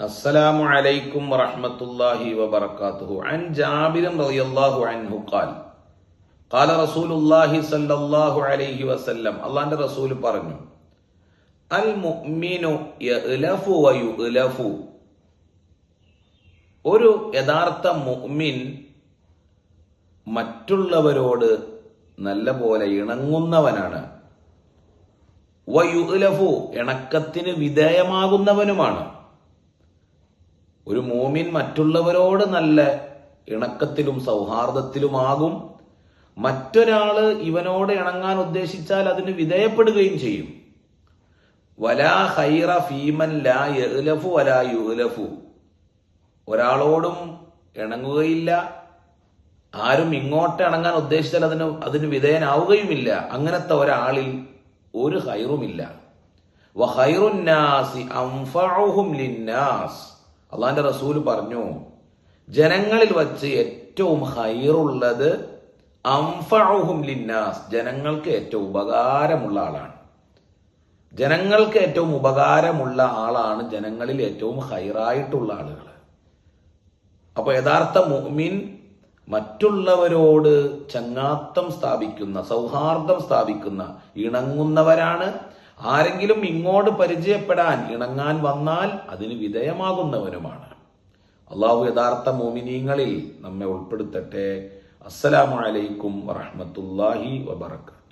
السلام عليكم ورحمة الله وبركاته عن جابر رضي الله عنه قال قال رسول الله صلى الله عليه وسلم الله عند رسول പറഞ്ഞു അൽ മുഅ്മിനു യഅലഫു വയുഅലഫു ഒരു യഥാർത്ഥ മുഅ്മിൻ മറ്റുള്ളവരോട് നല്ല പോലെ ഇണങ്ങുന്നവനാണ് വയുഅലഫു ഇണക്കത്തിന് വിധേയമാകുന്നവനുമാണ് ഒരു മോമിൻ മറ്റുള്ളവരോട് നല്ല ഇണക്കത്തിലും സൗഹാർദ്ദത്തിലുമാകും. മറ്റൊരാൾ ഇവനോട് ഇണങ്ങാൻ ഉദ്ദേശിച്ചാൽ അതിന് വിധേയപ്പെടുകയും ചെയ്യും. വലാ ഹൈറ ഫീമൻ ലാ വലാ യുഅ്ലഫു ഒരാളോടും ഇണങ്ങുകയില്ല. ആരും ഇങ്ങോട്ട് ഇണങ്ങാൻ ഉദ്ദേശിച്ചാൽ അതിന് അതിന് വിധേയനാവുകയുമില്ല. അങ്ങനത്തെ ഒരാളിൽ ഒരു ഹൈറുമില്ല വഹൈറുന്നാസി അംഫഅഹും ലിന്നാസ് അള്ളാന്റെ റസൂൽ പറഞ്ഞു ജനങ്ങളിൽ വച്ച് ഏറ്റവും ഹൈറുള്ളത് അംഫഹും ലിന്നാസ്. ജനങ്ങൾക്ക് ഏറ്റവും ഉപകാരമുള്ള ആളാണ്. ജനങ്ങൾക്ക് ഏറ്റവും ഉപകാരമുള്ള ആളാണ് ജനങ്ങളിൽ ഏറ്റവും ഹൈറായിട്ടുള്ള ആളുകൾ അപ്പൊ യഥാർത്ഥ മുഅ്മിൻ മറ്റുള്ളവരോട് ചങ്ങാത്തം സ്ഥാപിക്കുന്ന സൗഹാർദ്ദം സ്ഥാപിക്കുന്ന ഇണങ്ങുന്നവരാണ് ആരെങ്കിലും ഇങ്ങോട്ട് പരിചയപ്പെടാൻ ഇണങ്ങാൻ വന്നാൽ അതിന് വിധേയമാകുന്നവനുമാണ് അള്ളാഹു യഥാർത്ഥ മോമിനീങ്ങളിൽ നമ്മെ ഉൾപ്പെടുത്തട്ടെ. അസ്സലാമലൈക്കും വറഹമത്തല്ലാഹി വബറകാതുഹു